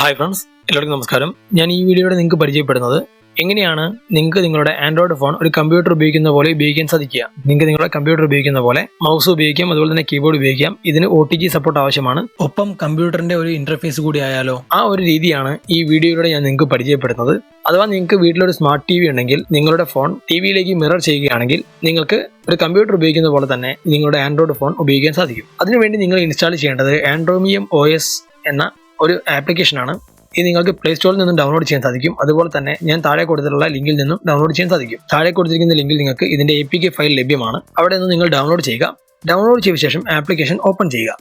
Hi friends എല്ലാവർക്കും നമസ്കാരം. ഞാൻ ഈ വീഡിയോയുടെ നിങ്ങൾക്ക് പരിചയപ്പെടുന്നത് എങ്ങനെയാണ് നിങ്ങൾക്ക് നിങ്ങളുടെ ആൻഡ്രോയിഡ് ഫോൺ ഒരു കമ്പ്യൂട്ടർ ഉപയോഗിക്കുന്ന പോലെ ഉപയോഗിക്കാൻ സാധിക്കുക? നിങ്ങൾക്ക് നിങ്ങളുടെ കമ്പ്യൂട്ടർ ഉപയോഗിക്കുന്ന പോലെ മൗസ് ഉപയോഗിക്കാം അതുപോലെ തന്നെ കീബോർഡ് ഉപയോഗിക്കാം. ഇതിന് ഒ ടി ജി സപ്പോർട്ട് ആവശ്യമാണ്. ഒപ്പം കമ്പ്യൂട്ടറിന്റെ ഒരു ഇന്റർഫേസ് കൂടി ആയാലോ? ആ ഒരു രീതിയാണ് ഈ വീഡിയോയിലൂടെ ഞാൻ നിങ്ങൾക്ക് പരിചയപ്പെടുന്നത്. അഥവാ നിങ്ങൾക്ക് വീട്ടിലൊരു സ്മാർട്ട് ടി വി ഉണ്ടെങ്കിൽ നിങ്ങളുടെ ഫോൺ ടി വിയിലേക്ക് മിറർ ചെയ്യുകയാണെങ്കിൽ നിങ്ങൾക്ക് ഒരു കമ്പ്യൂട്ടർ ഉപയോഗിക്കുന്ന പോലെ തന്നെ നിങ്ങളുടെ ആൻഡ്രോയിഡ് ഫോൺ ഉപയോഗിക്കാൻ സാധിക്കും. അതിനുവേണ്ടി നിങ്ങൾ ഇൻസ്റ്റാൾ ചെയ്യേണ്ടത് ആൻഡ്രോമിയം ഒ എസ് എന്ന ഒരു ആപ്ലിക്കേഷനാണ് ഇത് നിങ്ങൾക്ക് പ്ലേ സ്റ്റോറിൽ നിന്നും ഡൗൺലോഡ് ചെയ്യാൻ സാധിക്കും. അതുപോലെ തന്നെ ഞാൻ താഴെ കൊടുത്തിട്ടുള്ള ലിങ്കിൽ നിന്നും ഡൗൺലോഡ് ചെയ്യാൻ സാധിക്കും. താഴെ കൊടുത്തിരിക്കുന്ന ലിങ്കിൽ നിങ്ങൾക്ക് ഇതിന്റെ എ പി കെ ഫയൽ ലഭ്യമാണ്. അവിടെ നിന്ന് നിങ്ങൾ ഡൗൺലോഡ് ചെയ്യുക. ഡൗൺലോഡ് ചെയ്ത ശേഷം ആപ്ലിക്കേഷൻ ഓപ്പൺ ചെയ്യുക.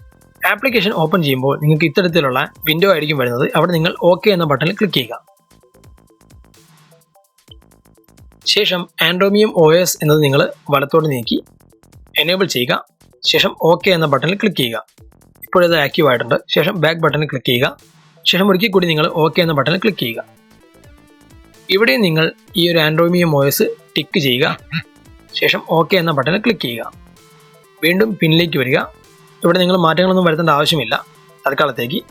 ആപ്ലിക്കേഷൻ ഓപ്പൺ ചെയ്യുമ്പോൾ നിങ്ങൾക്ക് ഇത്തരത്തിലുള്ള വിൻഡോ ആയിരിക്കും വരുന്നത്. അവിടെ നിങ്ങൾ ഓക്കെ എന്ന ബട്ടണിൽ ക്ലിക്ക് ചെയ്യുക. ശേഷം ആൻഡ്രോമിയം ഒ എസ് എന്നത് നിങ്ങൾ വലത്തോട്ട് നീക്കി. എനേബിൾ ചെയ്യുക. ശേഷം ഓക്കെ എന്ന ബട്ടണിൽ ക്ലിക്ക് ചെയ്യുക. ഇപ്പോഴത് ആക്റ്റീവ് ആയിട്ടുണ്ട്. ശേഷം ബാക്ക് ബട്ടൺ ക്ലിക്ക് ചെയ്യുക. ശേഷം ഒരിക്കൽ കൂടി നിങ്ങൾ ഓക്കെ എന്ന ബട്ടൺ ക്ലിക്ക് ചെയ്യുക. ഇവിടെ നിങ്ങൾ ഈ ഒരു ആൻഡ്രോമിയ മോയസ് ടിക്ക് ചെയ്യുക. ശേഷം ഓക്കെ എന്ന ബട്ടൺ ക്ലിക്ക് ചെയ്യുക. വീണ്ടും പിന്നിലേക്ക് വരിക. ഇവിടെ നിങ്ങൾ മാറ്റങ്ങളൊന്നും വരുത്തേണ്ട ആവശ്യമില്ല. തൽക്കാലത്തേക്ക്.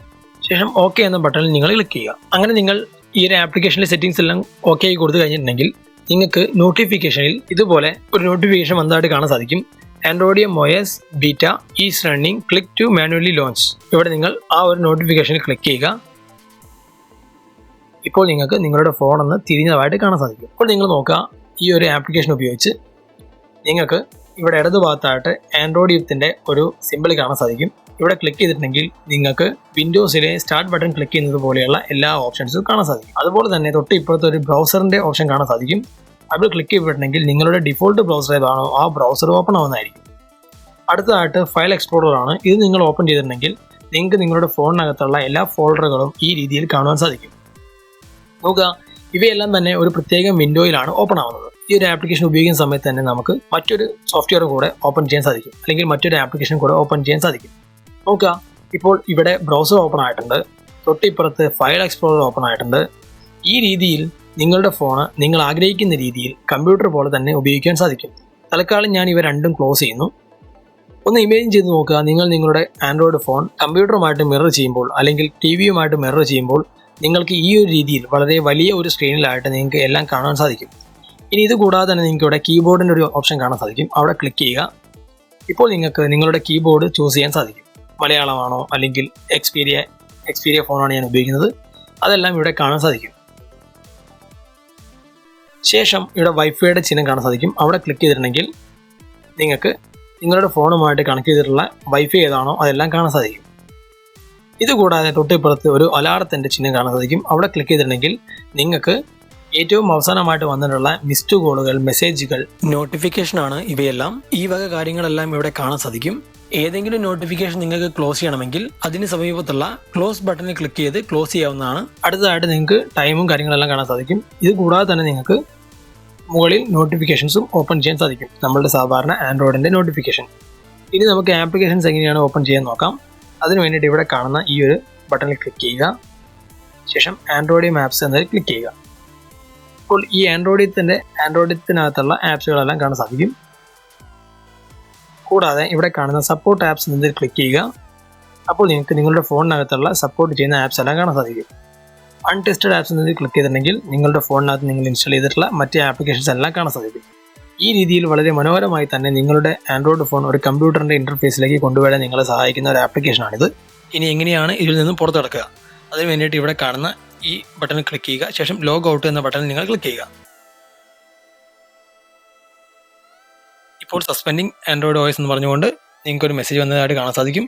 ശേഷം ഓക്കെ എന്ന ബട്ടണിൽ നിങ്ങൾ ക്ലിക്ക് ചെയ്യുക. അങ്ങനെ നിങ്ങൾ ഈ ഒരു ആപ്ലിക്കേഷനിലെ സെറ്റിംഗ്സ് എല്ലാം ഓക്കെ ആയി കൊടുത്തു കഴിഞ്ഞിട്ടുണ്ടെങ്കിൽ നിങ്ങൾക്ക് നോട്ടിഫിക്കേഷനിൽ ഇതുപോലെ ഒരു നോട്ടിഫിക്കേഷൻ വന്നതായിട്ട് കാണാൻ സാധിക്കും. ആൻഡ്രോയിഡിയം S beta is running click to manually launch ഇവിടെ നിങ്ങൾ ആ ഒരു നോട്ടിഫിക്കേഷനിൽ ക്ലിക്ക് ചെയ്യുക. ഇപ്പോൾ നിങ്ങൾക്ക് നിങ്ങളുടെ ഫോൺ ഒന്ന് തിരിഞ്ഞതായിട്ട് കാണാൻ സാധിക്കും. അപ്പോൾ നിങ്ങൾ നോക്കുക ഈ ഒരു ആപ്ലിക്കേഷൻ ഉപയോഗിച്ച് നിങ്ങൾക്ക് ഇവിടെ ഇടതു ഭാഗത്തായിട്ട് ആൻഡ്രോയിഡ് യുത്തിന്റെ ഒരു സിമ്പിൾ കാണാൻ സാധിക്കും. ഇവിടെ ക്ലിക്ക് ചെയ്തിട്ടുണ്ടെങ്കിൽ നിങ്ങൾക്ക് വിൻഡോസിലെ സ്റ്റാർട്ട് ബട്ടൺ ക്ലിക്ക് ചെയ്യുന്നത് പോലെയുള്ള എല്ലാ ഓപ്ഷൻസും കാണാൻ സാധിക്കും. അതുപോലെ തന്നെ തൊട്ട് ഇപ്പോഴത്തെ ഒരു ബ്രൗസറിന്റെ ഓപ്ഷൻ കാണാൻ സാധിക്കും. അതിൽ ക്ലിക്ക് ചെയ്തിട്ടുണ്ടെങ്കിൽ നിങ്ങളുടെ ഡിഫോൾട്ട് ബ്രൗസർ ഏതാണോ ആ ബ്രൗസർ ഓപ്പൺ ആവുന്നതായിരിക്കും. അടുത്തതായിട്ട് ഫയൽ എക്സ്പ്ലോറർ ആണ്. ഇത് നിങ്ങൾ ഓപ്പൺ ചെയ്തിട്ടുണ്ടെങ്കിൽ നിങ്ങൾക്ക് നിങ്ങളുടെ ഫോണിനകത്തുള്ള എല്ലാ ഫോൾഡറുകളും ഈ രീതിയിൽ കാണുവാൻ സാധിക്കും. നോക്കുക ഇവയെല്ലാം തന്നെ ഒരു പ്രത്യേക വിൻഡോയിലാണ് ഓപ്പൺ ആവുന്നത്. ഈ ഒരു ആപ്ലിക്കേഷൻ ഉപയോഗിക്കുന്ന സമയത്ത് തന്നെ നമുക്ക് മറ്റൊരു സോഫ്റ്റ്വെയർ കൂടെ ഓപ്പൺ ചെയ്യാൻ സാധിക്കും. അല്ലെങ്കിൽ മറ്റൊരു ആപ്ലിക്കേഷൻ കൂടെ ഓപ്പൺ ചെയ്യാൻ സാധിക്കും. നോക്കുക ഇപ്പോൾ ഇവിടെ ബ്രൗസർ ഓപ്പൺ ആയിട്ടുണ്ട്. തൊട്ടിപ്പുറത്ത് ഫയൽ എക്സ്പ്ലോറർ ഓപ്പൺ ആയിട്ടുണ്ട്. ഈ രീതിയിൽ നിങ്ങളുടെ ഫോണ് നിങ്ങൾ ആഗ്രഹിക്കുന്ന രീതിയിൽ കമ്പ്യൂട്ടർ പോലെ തന്നെ ഉപയോഗിക്കാൻ സാധിക്കും. തൽക്കാലം ഞാൻ ഇവ രണ്ടും ക്ലോസ് ചെയ്യുന്നു. ഒന്ന് ഇമേജിൻ ചെയ്ത് നോക്കുക. നിങ്ങൾ നിങ്ങളുടെ ആൻഡ്രോയിഡ് ഫോൺ കമ്പ്യൂട്ടറുമായിട്ട് മിറർ ചെയ്യുമ്പോൾ അല്ലെങ്കിൽ ടി വിയുമായിട്ട് മിറർ ചെയ്യുമ്പോൾ നിങ്ങൾക്ക് ഈ ഒരു രീതിയിൽ വളരെ വലിയ ഒരു സ്ക്രീനിലായിട്ട് നിങ്ങൾക്ക് എല്ലാം കാണാൻ സാധിക്കും. ഇനി ഇത് കൂടാതെ തന്നെ നിങ്ങൾക്ക് ഇവിടെ കീബോർഡിന്റെ ഒരു ഓപ്ഷൻ കാണാൻ സാധിക്കും. അവിടെ ക്ലിക്ക് ചെയ്യുക. ഇപ്പോൾ നിങ്ങൾക്ക് നിങ്ങളുടെ കീബോർഡ് ചൂസ് ചെയ്യാൻ സാധിക്കും. മലയാളമാണോ അല്ലെങ്കിൽ എക്സ്പീരിയ എക്സ്പീരിയ ഫോണാണ് ഞാൻ ഉപയോഗിക്കുന്നത്. അതെല്ലാം ഇവിടെ കാണാൻ സാധിക്കും. ശേഷം ഇവിടെ വൈഫൈയുടെ ചിഹ്നം കാണാൻ സാധിക്കും. അവിടെ ക്ലിക്ക് ചെയ്തിട്ടുണ്ടെങ്കിൽ നിങ്ങൾക്ക് നിങ്ങളുടെ ഫോണുമായിട്ട് കണക്ട് ചെയ്തിട്ടുള്ള വൈഫൈ ഏതാണോ അതെല്ലാം കാണാൻ സാധിക്കും. ഇതുകൂടാതെ തൊട്ടിപ്പുറത്ത് ഒരു അലാറത്തിന്റെ ചിഹ്നം കാണാൻ സാധിക്കും. അവിടെ ക്ലിക്ക് ചെയ്തിട്ടുണ്ടെങ്കിൽ നിങ്ങൾക്ക് ഏറ്റവും അവസാനമായിട്ട് വന്നിട്ടുള്ള മിസ്ഡ് കോളുകൾ മെസ്സേജുകൾ നോട്ടിഫിക്കേഷനാണ് ഇവയെല്ലാം. ഈ വക കാര്യങ്ങളെല്ലാം ഇവിടെ കാണാൻ സാധിക്കും. ഏതെങ്കിലും നോട്ടിഫിക്കേഷൻ നിങ്ങൾക്ക് ക്ലോസ് ചെയ്യണമെങ്കിൽ അതിന് സമീപത്തുള്ള ക്ലോസ് ബട്ടണിൽ ക്ലിക്ക് ചെയ്ത് ക്ലോസ് ചെയ്യാവുന്നതാണ്. അടുത്തതായിട്ട് നിങ്ങൾക്ക് ടൈമും കാര്യങ്ങളെല്ലാം കാണാൻ സാധിക്കും. ഇത് കൂടാതെ തന്നെ നിങ്ങൾക്ക് മുകളിൽ നോട്ടിഫിക്കേഷൻസും ഓപ്പൺ ചെയ്യാൻ സാധിക്കും. നമ്മളുടെ സാധാരണ ആൻഡ്രോയിഡിന്റെ നോട്ടിഫിക്കേഷൻ ഇനി നമുക്ക് ആപ്ലിക്കേഷൻസ് എങ്ങനെയാണ് ഓപ്പൺ ചെയ്യാൻ നോക്കാം. അതിന് വേണ്ടിയിട്ട് ഇവിടെ കാണുന്ന ഈ ഒരു ബട്ടണിൽ ക്ലിക്ക് ചെയ്യുക. ശേഷം ആൻഡ്രോയിഡ് മാപ്സ് എന്നതിൽ ക്ലിക്ക് ചെയ്യുക. അപ്പോൾ ഈ ആൻഡ്രോയിഡിൽ തന്നെ ആൻഡ്രോയിഡിനകത്തുള്ള ആപ്സുകളെല്ലാം കാണാൻ സാധിക്കും. കൂടാതെ ഇവിടെ കാണുന്ന സപ്പോർട്ട് ആപ്സ് എന്നതിൽ ക്ലിക്ക് ചെയ്യുക. അപ്പോൾ നിങ്ങൾക്ക് നിങ്ങളുടെ ഫോണിനകത്തുള്ള സപ്പോർട്ട് ചെയ്യുന്ന ആപ്സ് എല്ലാം കാണാൻ സാധിക്കും. അൺടെസ്റ്റഡ് ആപ്സ് എന്നതിൽ ക്ലിക്ക് ചെയ്തിട്ടുണ്ടെങ്കിൽ നിങ്ങളുടെ ഫോണിനകത്ത് നിങ്ങൾ ഇൻസ്റ്റാൾ ചെയ്തിട്ടുള്ള മറ്റ് ആപ്ലിക്കേഷൻസ് എല്ലാം കാണാൻ സാധിക്കും. ഈ രീതിയിൽ വളരെ മനോഹരമായി തന്നെ നിങ്ങളുടെ ആൻഡ്രോയിഡ് ഫോൺ ഒരു കമ്പ്യൂട്ടറിന്റെ ഇന്റർഫേസിലേക്ക് കൊണ്ടുവരാൻ നിങ്ങളെ സഹായിക്കുന്ന ഒരു ആപ്ലിക്കേഷനാണിത് ഇനി എങ്ങനെയാണ് ഇതിൽ നിന്നും പുറത്തു കിടക്കുക അതിന് വേണ്ടിയിട്ട് ഇവിടെ കാണുന്ന ഈ ബട്ടൺ ക്ലിക്ക് ചെയ്യുക. ശേഷം ലോഗ് ഔട്ട് എന്ന ബട്ടൺ നിങ്ങൾ ക്ലിക്ക് ചെയ്യുക. ഇപ്പോൾ സസ്പെൻഡിങ് ആൻഡ്രോയിഡ് ഓയസ് എന്ന് പറഞ്ഞുകൊണ്ട് നിങ്ങൾക്ക് ഒരു മെസ്സേജ് വന്നതായിട്ട് കാണാൻ സാധിക്കും.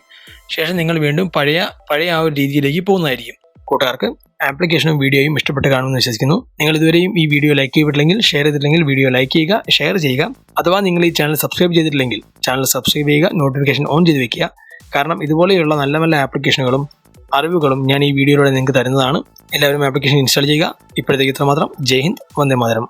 ശേഷം നിങ്ങൾ വീണ്ടും പഴയ പഴയ ആ ഒരു രീതിയിലേക്ക് പോകുന്നതായിരിക്കും. കൂട്ടുകാർക്ക് ആപ്ലിക്കേഷനും വീഡിയോയും ഇഷ്ടപ്പെട്ട് കാണുമെന്ന് വിശ്വസിക്കുന്നു. നിങ്ങൾ ഇതുവരെയും ഈ വീഡിയോ ലൈക്ക് ചെയ്തിട്ടില്ലെങ്കിൽ ഷെയർ ചെയ്തിട്ടില്ലെങ്കിൽ വീഡിയോ ലൈക്ക് ചെയ്യുക ഷെയർ ചെയ്യുക. അഥവാ നിങ്ങൾ ഈ ചാനൽ സബ്സ്ക്രൈബ് ചെയ്തിട്ടില്ലെങ്കിൽ ചാനൽ സബ്സ്ക്രൈബ് ചെയ്യുക നോട്ടിഫിക്കേഷൻ ഓൺ ചെയ്ത് വെക്കുക. കാരണം ഇതുപോലെയുള്ള നല്ല നല്ല ആപ്ലിക്കേഷനുകളും അറിവുകളും ഞാൻ ഈ വീഡിയോയിലൂടെ നിങ്ങൾക്ക് തരുന്നതാണ്. എല്ലാവരും ആപ്ലിക്കേഷൻ ഇൻസ്റ്റാൾ ചെയ്യുക. ഇപ്പോഴത്തേക്ക് ഇത്രമാത്രം. ജയ് ഹിന്ദ്. വന്ദേ മാതരം.